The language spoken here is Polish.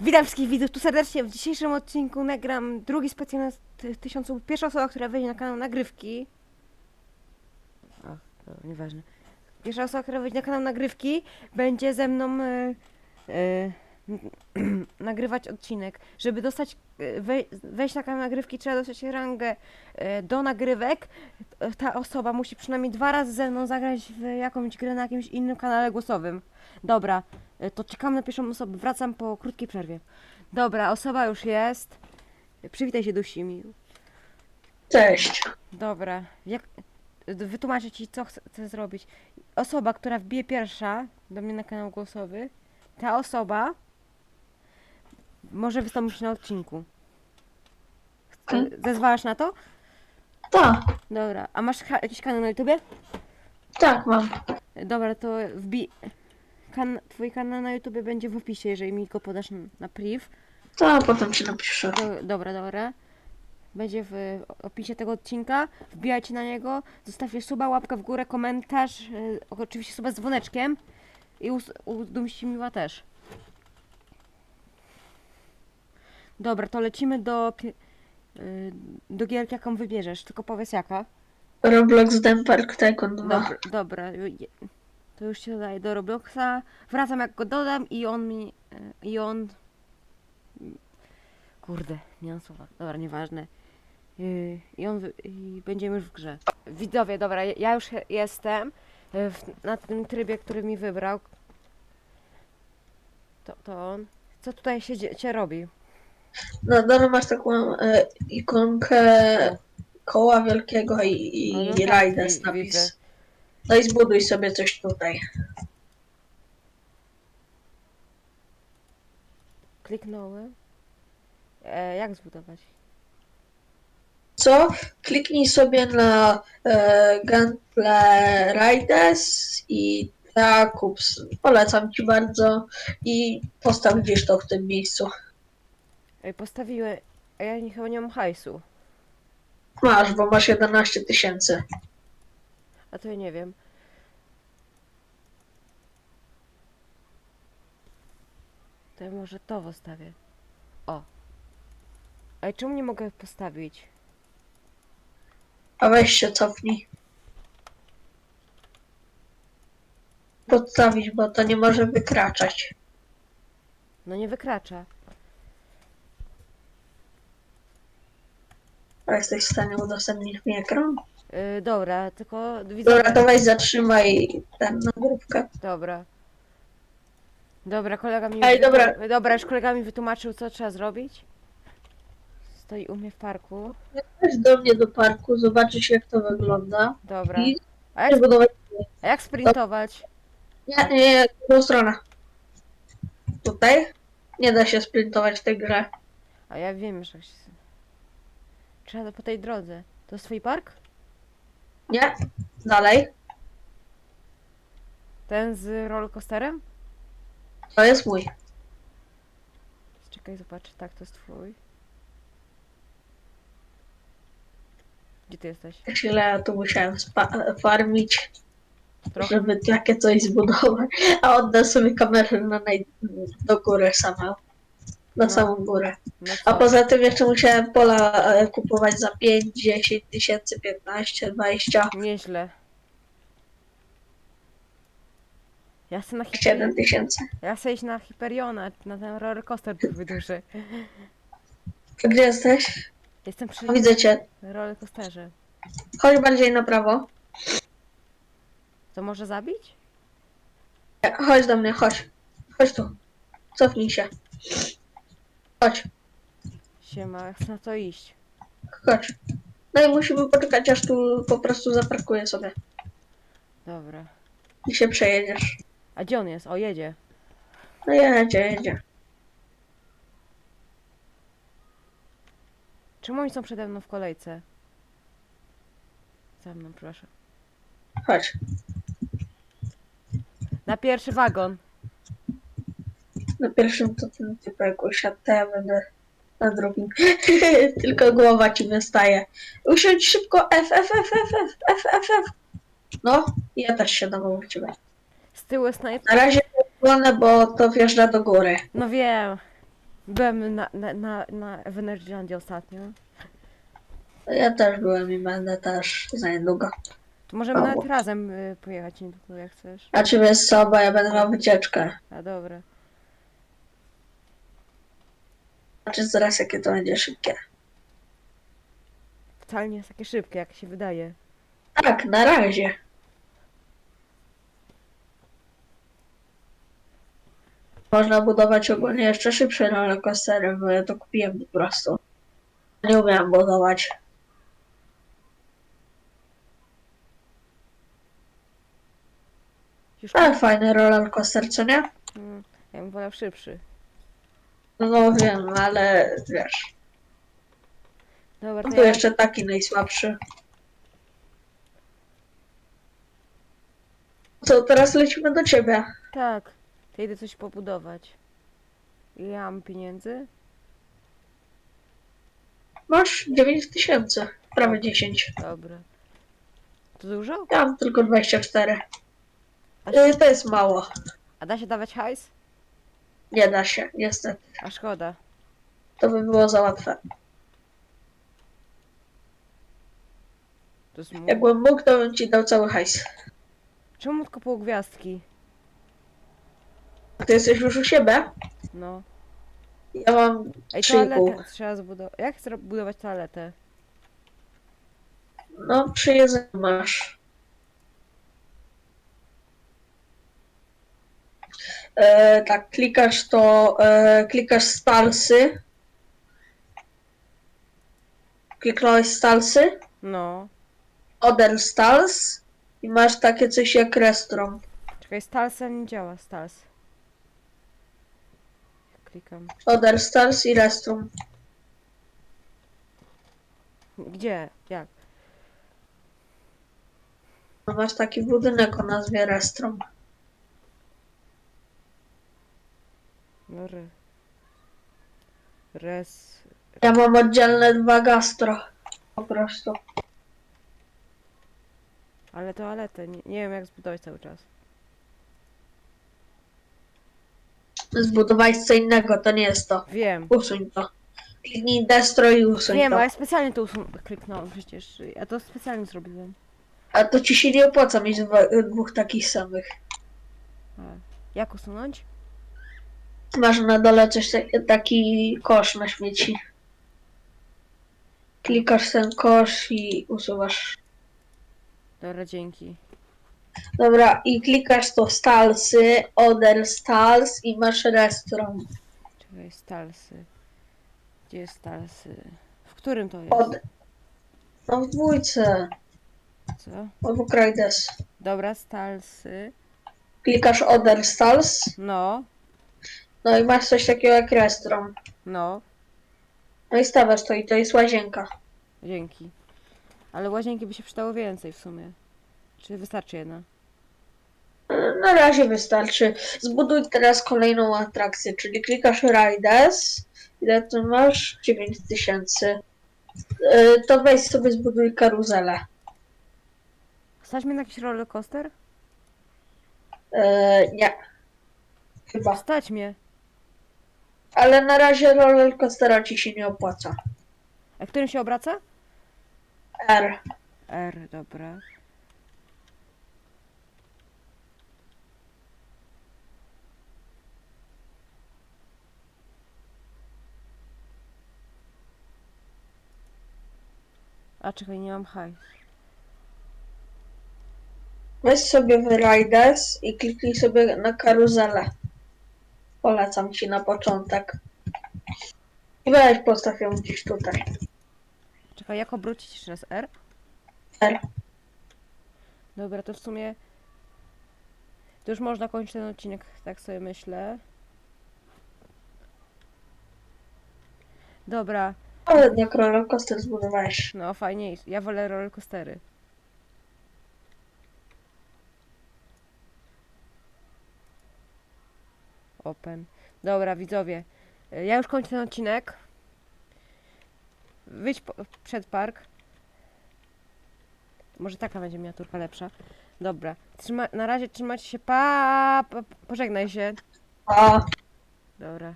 Witam wszystkich widzów tu serdecznie. W dzisiejszym odcinku nagram drugi specjalny z ty- tysiącu. Pierwsza osoba, która wejdzie na kanał nagrywki. Ach, to nieważne. Pierwsza osoba, która wejdzie na kanał nagrywki, będzie ze mną e, e, nagrywać odcinek. Żeby dostać, e, wej, wejść na kanał nagrywki, trzeba dostać rangę e, do nagrywek. Ta osoba musi przynajmniej dwa razy ze mną zagrać w jakąś grę na jakimś innym kanale głosowym. Dobra, e, to czekam na pierwszą osobę. Wracam po krótkiej przerwie. Dobra, osoba już jest. Przywitaj się Dusimi. Cześć. Dobra, jak... wytłumaczę ci, co chcę, chcę zrobić. Osoba, która wbije pierwsza do mnie na kanał głosowy, ta osoba może wystąpić na odcinku. Chce- Okej. Zezwalasz na to? Tak, Dobra, a masz jakiś kanał na YouTubie? tak mam. Dobra, to wbij... Kan... Twój kanał na YouTubie będzie w opisie, jeżeli mi go podasz na- na priv. To potem ci napiszę. Do, dobra, dobra. Będzie w opisie tego odcinka. Wbijajcie na niego. Zostawcie suba, łapkę w górę, komentarz. e, oczywiście suba z dzwoneczkiem. I u, u Dumści miła też. Dobra, to lecimy do, pi- y, do gierki, jaką wybierzesz. Tylko powiedz jaka. Roblox Dempark Tycoon 2. Dobra, dobra. je- To już się dodaje do Robloxa. Wracam jak go dodam i on mi... e, I on... Kurde, nie mam słowa. Dobra, nieważne. Yy, I on... wy- I będziemy już w grze. Widzowie, dobra, ja- ja już he- jestem w, na tym trybie, który mi wybrał. To, to on. Co tutaj się dzie- cie robi? Na dole masz taką e, ikonkę koła wielkiego i, i No, no tak, wi- napis. widzę. No i zbuduj sobie coś tutaj. Kliknąłem. E, jak zbudować? Co? Kliknij sobie na e, Gunplay Riders i Jacobs. Polecam ci bardzo i postaw gdzieś to w tym miejscu. Ej, postawiłem... A ja nie, chyba nie mam hajsu. Masz, bo masz 11 tysięcy. A to ja nie wiem. To ja może to postawię. O. Ale czemu nie mogę postawić? A weź się cofnij. Podstawić, bo to nie może wykraczać. No nie wykracza. A jesteś w stanie udostępnić mi ekran? Yy, dobra, tylko widzę. Dobra, to weź zatrzymaj ten nagrywkę. Dobra. Dobra, kolega mi. Ej, dobra. Dobra, już kolega mi wytłumaczył, co trzeba zrobić. Stoi u mnie w parku. Weź do mnie do parku, zobaczysz jak to wygląda. Dobra. I A jak, zbudować... a jak sprintować? Nie, nie, nie, drugą stronę. Tutaj? Nie da się sprintować w tej grze. A ja wiem, że się. Trzeba po tej drodze. To jest twój park? Nie? Dalej. Ten z rollercoasterem? To jest mój. Czekaj, zobacz. Tak, to jest twój. Gdzie ty jesteś? Chwilę ja tu musiałem spa- farmić, Trochę. żeby takie coś zbudować. A oddam sobie kamerę na naj... do góry samą. Na No. samą górę. No A co? poza tym jeszcze musiałem pola e, kupować za 5, 10 tysięcy, 15, 20, Nieźle. Ja chcę na 7 Hyperion. tysięcy. Ja chcę iść na Hyperiona, na ten rollercoaster duży duży. A Gdzie jesteś? Jestem przy widzę cię. rollercoasterze. Chodź bardziej na prawo. To może zabić? Chodź do mnie, chodź. Chodź tu. Cofnij się. Chodź, Siema, na to iść. chodź. No i musimy poczekać, aż tu po prostu zaparkuję sobie. Dobra. I się przejedziesz. A gdzie on jest? O, jedzie. No jedzie, jedzie. Czemu oni są przede mną w kolejce? Za mną, proszę. Chodź. Na pierwszy wagon. Na pierwszym to ten typek usiadł, to ja będę na drugim. Tylko głowa ci wystaje. Usiądź szybko F, F, F, F, F, F, F, F. No, ja też siadam obok ciebie. Z tyłu jest snajper. Na razie wolne, bo to wjeżdża do góry. No wiem. Byłem na, na, na, na w Energylandii ostatnio. Ja też byłem i będę też za niedługo. To możemy nawet razem y, pojechać niedługo, jak chcesz. A czy co, bo ja będę miał wycieczkę. A dobra. Znaczy zaraz jakie to będzie szybkie. Wcale nie jest takie szybkie, jak się wydaje. Tak, na razie. Można budować ogólnie jeszcze szybsze rollercoastery, bo ja to kupiłem po prostu. Nie umiem budować. Już Ale fajny rollercoaster, co nie? Mm, ja bym wolał szybszy. No wiem, ale wiesz. Dobra, No to tu ja... jeszcze taki najsłabszy. Co, teraz lecimy do ciebie. Tak. To idę coś pobudować. Ja mam pieniędzy? Masz 9 tysięcy, prawie 10. Dobra. To dużo? Ja mam tylko 24. A, Y, To jest mało. a da się dawać hajs? Nie da się, niestety. A szkoda. To by było za łatwe. To jest mu... Jakbym mógł, to bym ci dał cały hajs. Czemu tylko pół gwiazdki? Ty jesteś już u siebie? No. Ja mam Ej, 3,5. toaletę trzeba zbudować. Jak chcę budować toaletę? No, przy jedzeniu masz. E, tak, klikasz to, e, klikasz stalsy. Kliknąłeś stalsy, No. other stals i masz takie coś jak restaurant. Czekaj, Stalsa nie działa, Stals. Klikam. Other stals i restaurant. Gdzie? Jak? No, Masz taki budynek o nazwie restaurant. No re... Res... Ja mam oddzielne dwa gastro. Po prostu. Ale toaletę, nie, nie wiem jak zbudować cały czas. Zbudowałeś co innego, to nie jest to. Wiem. Usuń to. Kliknij destro i usuń Wiem, to. ale specjalnie to usun- kliknąłem przecież. Ja to specjalnie zrobiłem. A to ci się nie opłaca mieć dwa, dwóch takich samych. A. Jak usunąć? Masz na dole coś ta- taki kosz na śmieci. Klikasz ten kosz i usuwasz. Dobra, dzięki. Dobra, i klikasz to stalsy, other stals i masz restaurant. Czekaj, Stalsy. Gdzie jest Stalsy? W którym to jest? Od... No w dwójce. Co? Obok Riders. Dobra, Stalsy. Klikasz other stals, No, no i masz coś takiego jak restaurant. no, No i stawiasz to i to jest łazienka. dzięki. Ale łazienki by się przydało więcej w sumie. Czy wystarczy jedna? Na razie wystarczy. Zbuduj teraz kolejną atrakcję, czyli klikasz Riders. Ile tu masz? 9000. Yy, To weź sobie zbuduj karuzelę. Stać mnie na jakiś roller coaster? Yy, nie. Chyba. Stać mnie. Ale na razie roller coastera ci się nie opłaca. A którym się obraca? R. R, dobra. A czekaj, nie mam hajs. Weź sobie w Riders i kliknij sobie na karuzelę. Polecam ci na początek. I weź postaw ją gdzieś tutaj. Czekaj, jak obrócić jeszcze raz R? R. Dobra, to w sumie... To już można kończyć ten odcinek, tak sobie myślę. Dobra, Ale jednak roller coaster zbudowałeś. no fajnie. Ja wolę roller Open. Dobra, widzowie. y, Ja już kończę ten odcinek. Wyjdź po, przed park. Może taka będzie miniaturka lepsza. Dobra. Trzyma, na razie trzymajcie się. Pa, pa, pożegnaj się. A. Dobra.